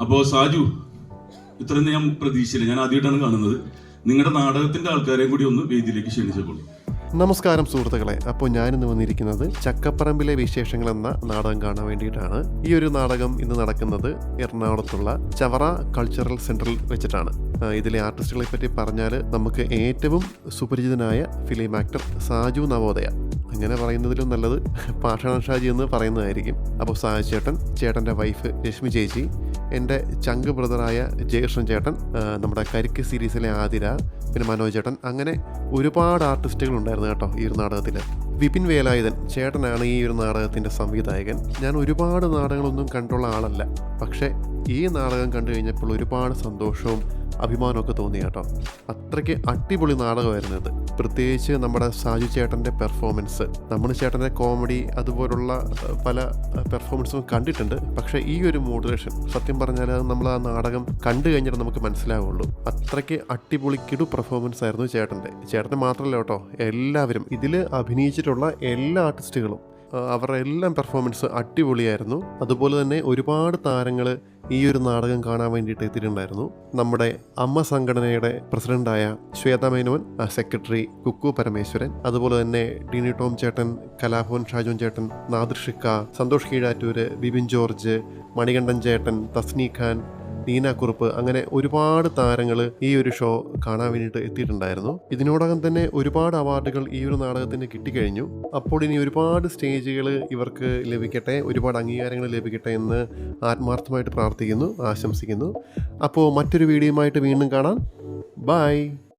അപ്പോൾ സാജു ഇത്രയും ഞാൻ പ്രതീക്ഷയില്ല. ഞാൻ ആദ്യമായിട്ടാണ് കാണുന്നത്. നിങ്ങളുടെ നാടകത്തിന്റെ ആൾക്കാരെയും കൂടി ഒന്ന് വേദിയിലേക്ക് ക്ഷണിച്ചോളൂ നമസ്കാരം സുഹൃത്തുക്കളെ. അപ്പോൾ ഞാനിന്ന് വന്നിരിക്കുന്നത് ചക്കപ്പറമ്പിലെ വിശേഷങ്ങൾ എന്ന നാടകം കാണാൻ വേണ്ടിയിട്ടാണ്. ഈ ഒരു നാടകം ഇന്ന് നടക്കുന്നത് എറണാകുളത്തുള്ള ചവറ കൾച്ചറൽ സെന്ററിൽ വെച്ചിട്ടാണ്. ഇതിലെ ആർട്ടിസ്റ്റുകളെ പറ്റി പറഞ്ഞാൽ നമുക്ക് ഏറ്റവും സുപരിചിതനായ ഫിലിം ആക്ടർ സാജു നവോദയ. അങ്ങനെ പറയുന്നതിലും നല്ലത് പാഷാണ ഷാജി എന്ന് പറയുന്നതായിരിക്കും. അപ്പോൾ സാജു ചേട്ടൻ ചേട്ടന്റെ വൈഫ് രശ്മി ചേച്ചി എന്റെ ചങ്ക് ബ്രദറായ ജയകൃഷ്ണൻ ചേട്ടൻ നമ്മുടെ കരിക്ക് സീരീസിലെ ആതിര പിന്നെ മനോജ് ചേട്ടൻ അങ്ങനെ ഒരുപാട് ആർട്ടിസ്റ്റുകൾ ഉണ്ടായിരുന്നു കേട്ടോ ഈ ഒരു നാടകത്തിൽ വിപിൻ വേലായുധൻ ചേട്ടനാണ് ഈ ഒരു നാടകത്തിന്റെ സംവിധായകൻ. ഞാൻ ഒരുപാട് നാടകങ്ങളൊന്നും കണ്ടുള്ള ആളല്ല. പക്ഷേ ഈ നാടകം കണ്ടു കഴിഞ്ഞപ്പോൾ ഒരുപാട് സന്തോഷവും അഭിമാനമൊക്കെ തോന്നി കേട്ടോ. അത്രയ്ക്ക് അടിപൊളി നാടകമായിരുന്നു ഇത്. പ്രത്യേകിച്ച് നമ്മുടെ സാജു ചേട്ടന്റെ പെർഫോമൻസ് നമ്മൾ ചേട്ടന്റെ കോമഡി അതുപോലുള്ള പല പെർഫോമൻസും കണ്ടിട്ടുണ്ട്. പക്ഷേ ഈ ഒരു മോഡുലേഷൻ സത്യം പറഞ്ഞാൽ അത് നമ്മൾ ആ നാടകം കണ്ടു കഴിഞ്ഞിട്ട് നമുക്ക് മനസ്സിലാവുള്ളൂ. അത്രയ്ക്ക് അടിപൊളി കിടു പെർഫോമൻസ് ആയിരുന്നു ചേട്ടന്റെ. ചേട്ടന്റെ മാത്രമല്ല കേട്ടോ എല്ലാവരും ഇതിൽ അഭിനയിച്ചിട്ടുള്ള എല്ലാ ആർട്ടിസ്റ്റുകളും അവരുടെ എല്ലാം പെർഫോമൻസ് അടിപൊളിയായിരുന്നു. അതുപോലെ തന്നെ ഒരുപാട് താരങ്ങൾ ഈ ഒരു നാടകം കാണാൻ വേണ്ടിയിട്ട് എത്തിയിട്ടുണ്ടായിരുന്നു. നമ്മുടെ അമ്മ സംഘടനയുടെ പ്രസിഡന്റായ ശ്വേത മേനോൻ സെക്രട്ടറി കുക്കു പരമേശ്വരൻ അതുപോലെ തന്നെ ടിനി ടോം ചേട്ടൻ കലാഭവൻ ഷാജോൻ ചേട്ടൻ നാദൃഷിക്ക സന്തോഷ് കീഴാറ്റൂര് ബിബിൻ ജോർജ് മണികണ്ഠൻ ചേട്ടൻ തസ്നി ഖാൻ നീന കുറുപ്പ് അങ്ങനെ ഒരുപാട് താരങ്ങൾ ഈ ഒരു ഷോ കാണാൻ വേണ്ടിയിട്ട് എത്തിയിട്ടുണ്ടായിരുന്നു. ഇതിനോടകം തന്നെ ഒരുപാട് അവാർഡുകൾ ഈ ഒരു നാടകത്തിന് കിട്ടിക്കഴിഞ്ഞു. അപ്പോൾ ഇനി ഒരുപാട് സ്റ്റേജുകൾ ഇവർക്ക് ലഭിക്കട്ടെ ഒരുപാട് അംഗീകാരങ്ങൾ ലഭിക്കട്ടെ എന്ന് ആത്മാർത്ഥമായിട്ട് പ്രാർത്ഥിക്കുന്നു ആശംസിക്കുന്നു. അപ്പോൾ മറ്റൊരു വീഡിയോയുമായിട്ട് വീണ്ടും കാണാം. ബൈ.